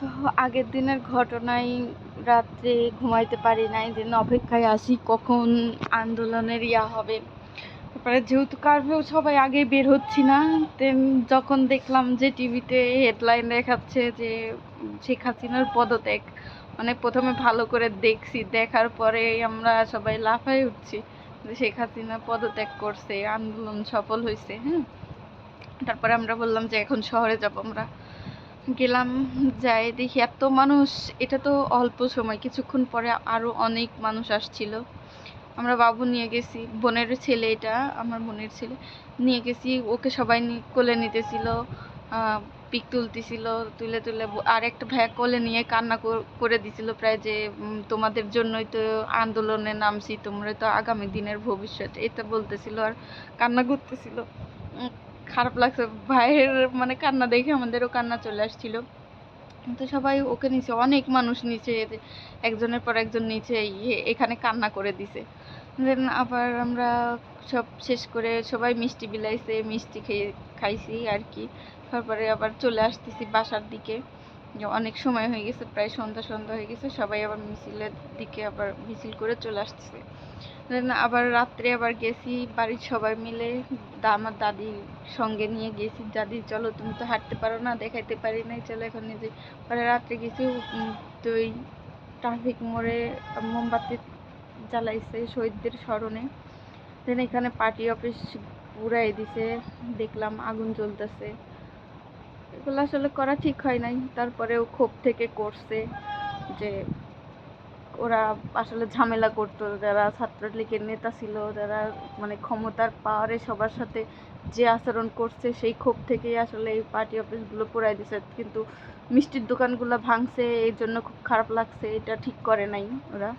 তো আগের দিনের ঘটনায় রাত্রে ঘুমাইতে পারি নাই যে অপেক্ষায় আসি কখন আন্দোলনের ইয়া হবে। তারপরে যেহেতু কারফিউ সবাই আগে বের হচ্ছি না যখন দেখলাম যে টিভিতে হেডলাইন দেখাচ্ছে যে শেখ হাসিনার পদত্যাগ মানে প্রথমে ভালো করে দেখছি, দেখার পরে আমরা সবাই লাফাই উঠছি যে শেখ হাসিনা পদত্যাগ করছে, আন্দোলন সফল হয়েছে হ্যাঁ? তারপরে আমরা বললাম যে এখন শহরে যাব আমরা। গেলাম, যাই দেখি এত মানুষ, এটা তো অল্প সময়। কিছুক্ষণ পরে আরও অনেক মানুষ আসছিল। আমরা বাবু নিয়ে গেছি, বোনের ছেলে এটা, আমার বোনের ছেলে, নিয়ে গেছি, ওকে সবাই কোলে নিতেছিল পিক তুলতেছিল, তুলে তুলে আর একটা ভাইয়া কোলে নিয়ে কান্না কর- দিছিল প্রায় যে তোমাদের জন্যই তো আন্দোলনে নামছি, তোমরা তো আগামী দিনের ভবিষ্যৎ, এটা বলতেছিল আর কান্না করতেছিল। খারাপ লাগছে। ভাইয়ের মানে কান্না দেখে আমাদেরও কান্না চলে আসছিল। তো সবাই ওকে নিচে অনেক মানুষ নিচে একজনের পর একজন নিচে ইয়ে- এখানে কান্না করে দিছে। দেন আবার আমরা সব শেষ করে সবাই মিষ্টি বিলাইছে, মিষ্টি খেয়ে খাইছি আর কি। তারপরে আবার চলে আসতেছি বাসার দিকে। অনেক সময় হয়ে গেছে, প্রায় সন্ধ্যা সন্ধ্যা হয়ে গেছে, সবাই আবার মিছিলের দিকে আবার মিছিল করে চলে আসতেছে। দেন আবার রাত্রে আবার গেছি, বাড়ির সবাই মিলে আমার দাদির সঙ্গে নিয়ে গেছি। দাদি, চলো তুমি তো হাঁটতে পারো না, দেখাইতে পারি নাই, চলো এখন নিজে পরে রাত্রে গেছি তো ওই ট্রাফিক মোড়ে মোমবাতি জ্বালাইছে শহীদদের স্মরণে। দেন এখানে পার্টি অফিস পুরাই দিছে, দেখলাম আগুন জ্বলতেছে। এগুলো আসলে করা ঠিক হয় নাই। তারপরেও ক্ষোভ থেকে করছে যে ওরা আসলে ঝামেলা করতো, যারা ছাত্রলীগের নেতা ছিল, যারা মানে ক্ষমতার পাওয়ারে সবার সাথে যে আচরণ করছে সেই ক্ষোভ থেকেই আসলে এই পার্টি অফিসগুলো পুরাই দিছে। কিন্তু মিষ্টির দোকানগুলো ভাঙছে এই জন্য খুব খারাপ লাগছে, এটা ঠিক করে নাই ওরা।